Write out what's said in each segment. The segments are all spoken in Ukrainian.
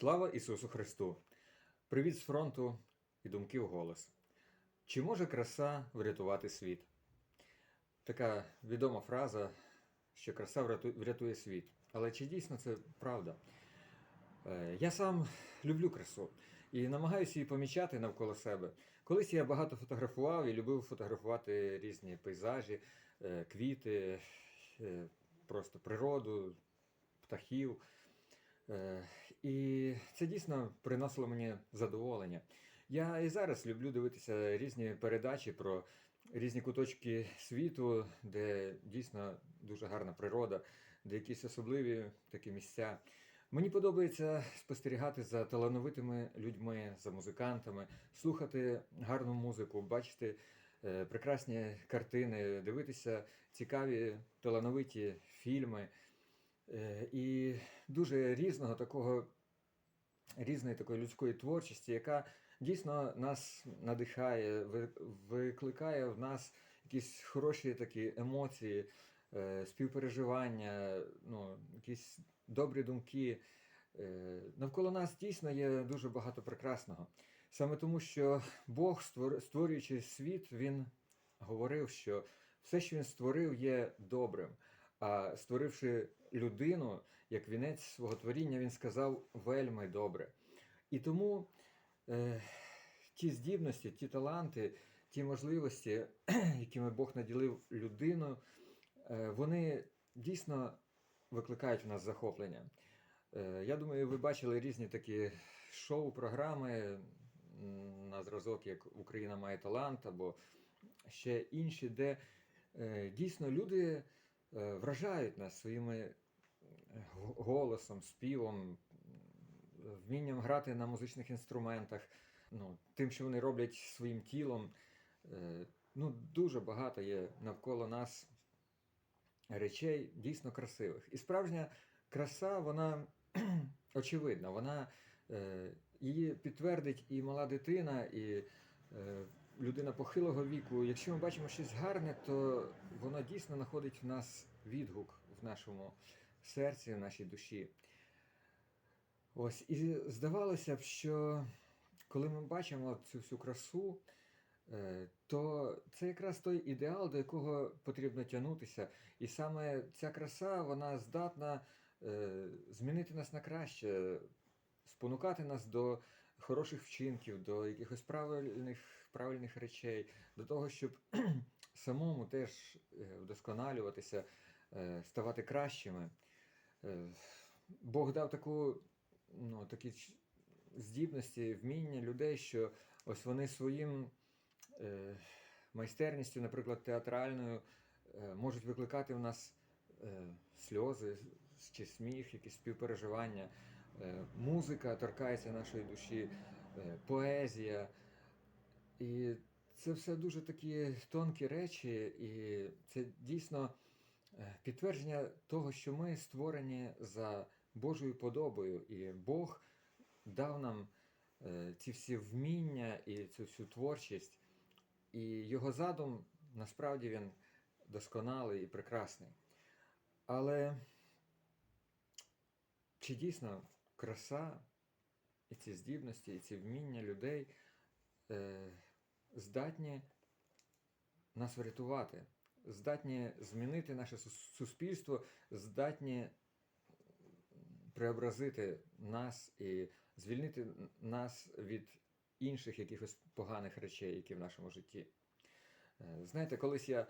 Слава Ісусу Христу! Привіт з фронту і думки в голос. Чи може краса врятувати світ? Така відома фраза, що краса врятує світ. Але чи дійсно це правда? Е, Я сам люблю красу і намагаюся її помічати навколо себе. Колись я багато фотографував і любив фотографувати різні пейзажі, е, квіти, е, просто природу, птахів. Е, І це дійсно приносило мені задоволення. Я і зараз люблю дивитися різні передачі про різні куточки світу, де дійсно дуже гарна природа, де якісь особливі такі місця. Мені подобається спостерігати за талановитими людьми, за музикантами, слухати гарну музику, бачити е, прекрасні картини, дивитися цікаві талановиті фільми. Е, і дуже різного такого, різної такої людської творчості, яка дійсно нас надихає, викликає в нас якісь хороші такі емоції, е, співпереживання, ну, якісь добрі думки. Е, Навколо нас дійсно є дуже багато прекрасного. Саме тому, що Бог, створюючи світ, Він говорив, що все, що він створив, є добрим. А створивши людину як вінець свого творіння, він сказав вельми добре. І тому е, ті здібності, ті таланти, ті можливості, якими Бог наділив людину, е, вони дійсно викликають в нас захоплення. Е, я думаю, ви бачили різні такі шоу-програми на зразок, як Україна має талант, або ще інші, де е, дійсно люди вражають нас своїми е, голосом, співом, вмінням грати на музичних інструментах, ну, тим, що вони роблять своїм тілом. Е, Ну, дуже багато є навколо нас речей дійсно красивих. І справжня краса, вона очевидна, вона е, її підтвердить і мала дитина, і е, людина похилого віку. Якщо ми бачимо щось гарне, то воно дійсно знаходить в нас відгук в нашому серці, в нашій душі. Ось, і здавалося б, що коли ми бачимо цю всю красу, е, то це якраз той ідеал, до якого потрібно тягнутися. І саме ця краса, вона здатна е, змінити нас на краще, спонукати нас до хороших вчинків, до якихось правильних, правильних речей, до того, щоб самому теж е, вдосконалюватися, е, ставати кращими. Е, Бог дав таку, ну, такі здібності, вміння людей, що ось вони своїм майстерністю, наприклад, театральною, можуть викликати в нас сльози чи сміх, якісь співпереживання. Музика торкається нашої душі, поезія. І це все дуже такі тонкі речі, і це дійсно е, підтвердження того, що ми створені за Божою подобою, і Бог дав нам е, ці всі вміння і цю всю творчість. І його задум насправді він досконалий і прекрасний. Але чи дійсно краса і ці здібності, і ці вміння людей е, здатні нас врятувати, здатні змінити наше суспільство, здатні преобразити нас і звільнити нас від інших якихось поганих речей, які в нашому житті. Е, Знаєте, колись я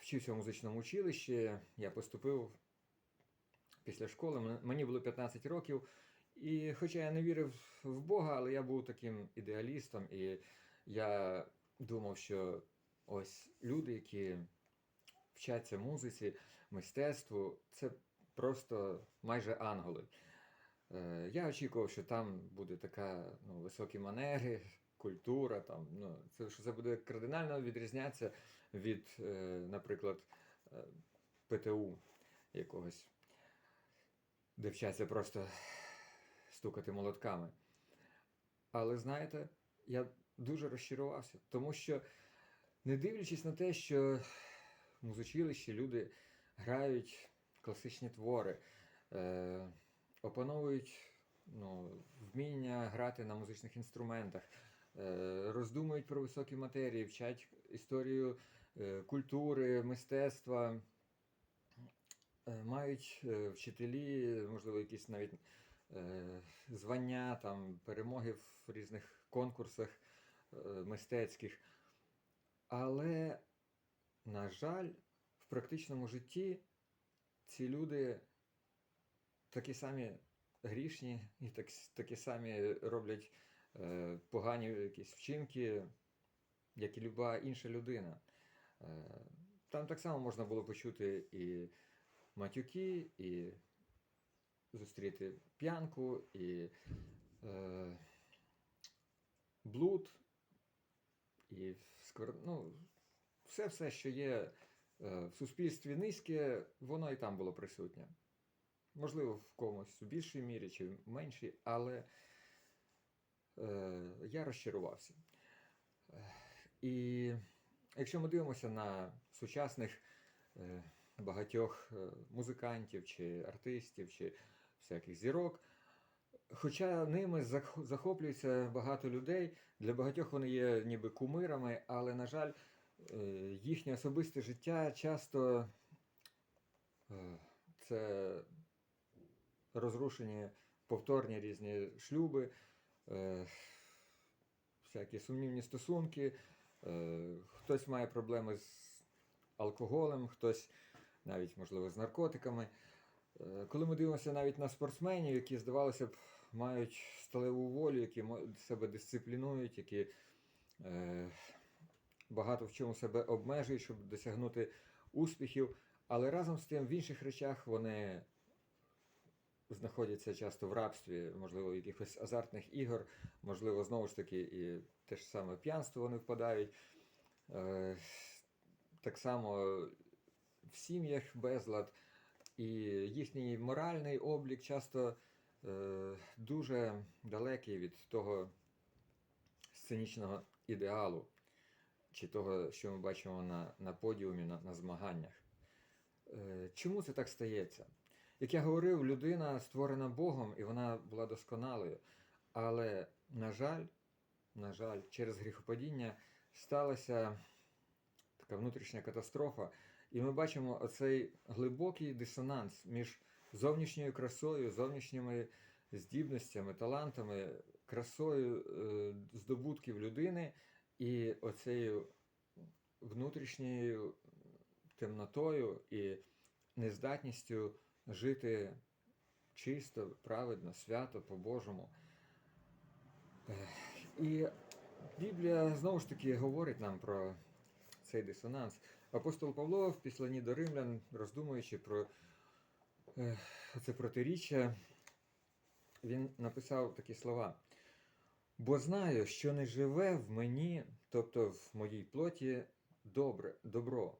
вчився в музичному училищі, я поступив після школи, мені було 15 років. І хоча я не вірив в Бога, але я був таким ідеалістом, і я думав, що ось люди, які вчаться музиці, мистецтву, це просто майже ангели. Е, Я очікував, що там буде така ну, високі манери, культура, там, ну, це, що це буде кардинально відрізнятися від, е, наприклад, е, ПТУ якогось, де вчаться просто стукати молотками. Але знаєте, я дуже розчарувався, тому що, не дивлячись на те, що в музичилищі люди грають класичні твори, е, опановують ну, вміння грати на музичних інструментах, е, роздумують про високі матерії, вчать історію е, культури, мистецтва, е, мають е, вчителі, можливо, якісь навіть е, звання, там, перемоги в різних конкурсах мистецьких. Але, на жаль, в практичному житті ці люди такі самі грішні і так, такі самі роблять е, погані якісь вчинки, як і люба інша людина. Е, там так само можна було почути і матюки, і зустріти п'янку, і е, блуд, і ну, все, все, що є е, в суспільстві низьке, воно і там було присутнє. Можливо, в комусь у більшій мірі чи в меншій, але е, я розчарувався. Е, І якщо ми дивимося на сучасних е, багатьох е, музикантів чи артистів, чи всяких зірок, хоча ними захоплюється багато людей, для багатьох вони є ніби кумирами, але, на жаль, е, їхнє особисте життя часто е, це розрушені повторні різні шлюби, е, всякі сумнівні стосунки. Хтось має проблеми з алкоголем, хтось навіть, можливо, з наркотиками. Е, коли ми дивимося навіть на спортсменів, які, здавалося б, мають сталеву волю, які себе дисциплінують, які е, багато в чому себе обмежують, щоб досягнути успіхів, але разом з тим в інших речах вони знаходяться часто в рабстві, можливо, якихось азартних ігор, можливо, знову ж таки, і те ж саме п'янство вони впадають. Е, так само в сім'ях безлад, і їхній моральний облік часто е, дуже далекий від того сценічного ідеалу, чи того, що ми бачимо на, на подіумі, на, на змаганнях. Е, чому це так стається? Як я говорив, людина створена Богом і вона була досконалою. Але, на жаль, на жаль, через гріхопадіння сталася така внутрішня катастрофа. І ми бачимо оцей глибокий дисонанс між зовнішньою красою, зовнішніми здібностями, талантами, красою е, здобутків людини і оцею внутрішньою темнотою і нездатністю жити чисто, праведно, свято, по-божому. І Біблія знову ж таки говорить нам про цей дисонанс. Апостол Павло в післанні до римлян, роздумуючи про е, це протиріччя, він написав такі слова. Бо знаю, що не живе в мені, тобто в моїй плоті, добре, добро.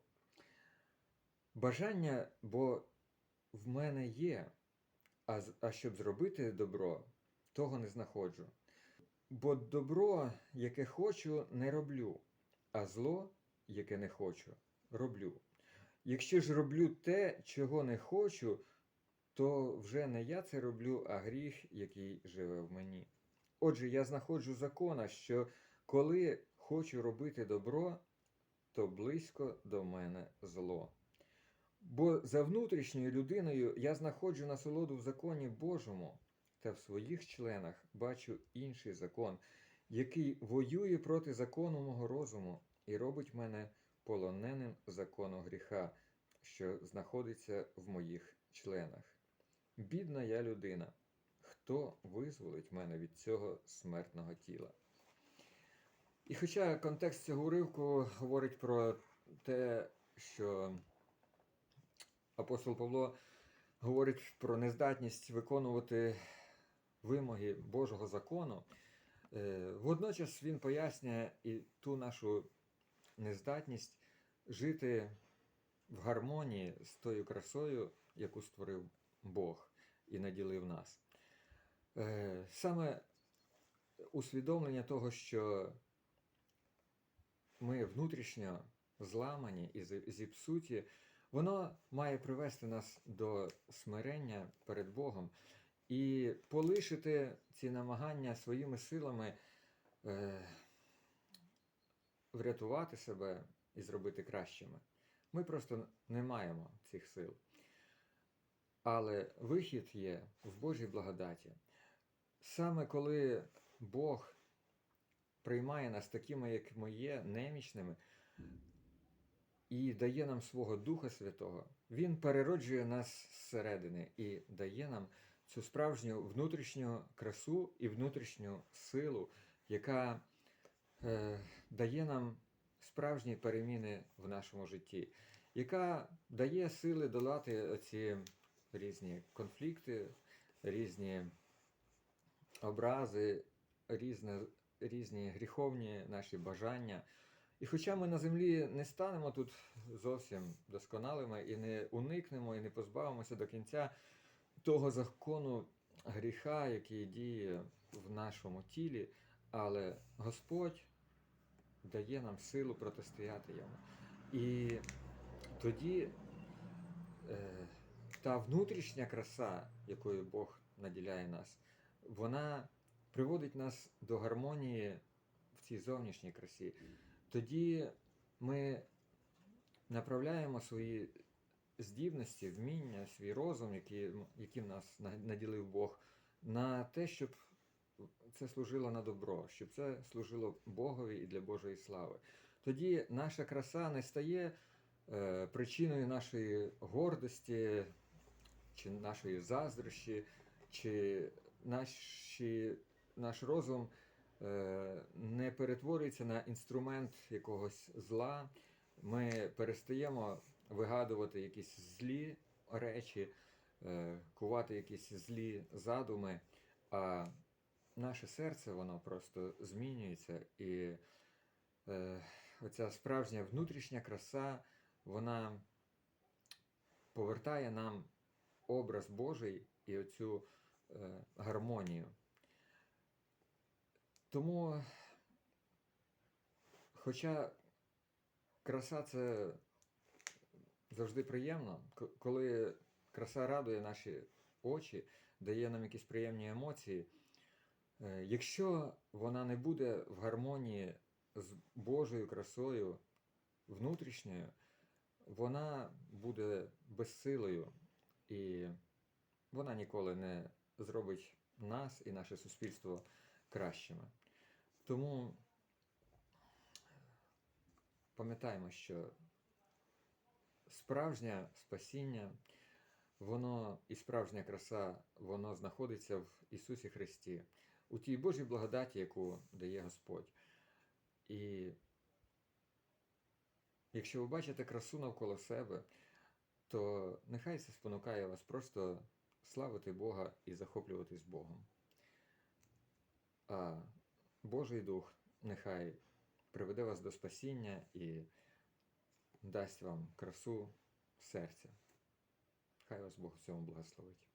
Бажання, бо в мене є, а, а щоб зробити добро, того не знаходжу. Бо добро, яке хочу, не роблю, а зло, яке не хочу, роблю. Якщо ж роблю те, чого не хочу, то вже не я це роблю, а гріх, який живе в мені. Отже, я знаходжу закона, що коли хочу робити добро, то близько до мене зло. Бо за внутрішньою людиною я знаходжу насолоду в законі Божому, та в своїх членах бачу інший закон, який воює проти закону мого розуму і робить мене полоненим закону гріха, що знаходиться в моїх членах. Бідна я людина, хто визволить мене від цього смертного тіла? І хоча контекст цього уривку говорить про те, що апостол Павло говорить про нездатність виконувати вимоги Божого закону, е, водночас він пояснює і ту нашу нездатність жити в гармонії з тою красою, яку створив Бог і наділив нас. Е, Саме усвідомлення того, що ми внутрішньо зламані і зіпсуті, воно має привести нас до смирення перед Богом і полишити ці намагання своїми силами е, врятувати себе і зробити кращими. Ми просто не маємо цих сил. Але вихід є в Божій благодаті. Саме коли Бог приймає нас такими, як ми є, немічними, і дає нам свого Духа Святого, Він перероджує нас зсередини і дає нам цю справжню внутрішню красу і внутрішню силу, яка дає нам справжні переміни в нашому житті, яка дає сили долати ці різні конфлікти, різні образи, різне, різні гріховні наші бажання. І хоча ми на землі не станемо тут зовсім досконалими і не уникнемо, і не позбавимося до кінця того закону гріха, який діє в нашому тілі, але Господь дає нам силу протистояти йому. І тоді е, та внутрішня краса, якою Бог наділяє нас, вона приводить нас до гармонії в цій зовнішній красі. Тоді ми направляємо свої здібності, вміння, свій розум, який, яким нас наділив Бог, на те, щоб це служило на добро, щоб це служило Богові і для Божої слави. Тоді наша краса не стає е, причиною нашої гордості, чи нашої заздрощі, чи наші, наш розум е, не перетворюється на інструмент якогось зла. Ми перестаємо вигадувати якісь злі речі, е, кувати якісь злі задуми, а наше серце воно просто змінюється. І е, оця справжня внутрішня краса, вона повертає нам образ Божий і оцю е, гармонію. Тому, хоча краса це завжди приємно, коли краса радує наші очі, дає нам якісь приємні емоції, якщо вона не буде в гармонії з Божою красою внутрішньою, вона буде безсилою і вона ніколи не зробить нас і наше суспільство кращими. Тому пам'ятаємо, що справжнє спасіння, воно і справжня краса, воно знаходиться в Ісусі Христі, у тій Божій благодаті, яку дає Господь. І якщо ви бачите красу навколо себе, то нехай це спонукає вас просто славити Бога і захоплюватись Богом. А Божий Дух нехай приведе вас до спасіння і дасть вам красу серця. Хай вас Бог в цьому благословить.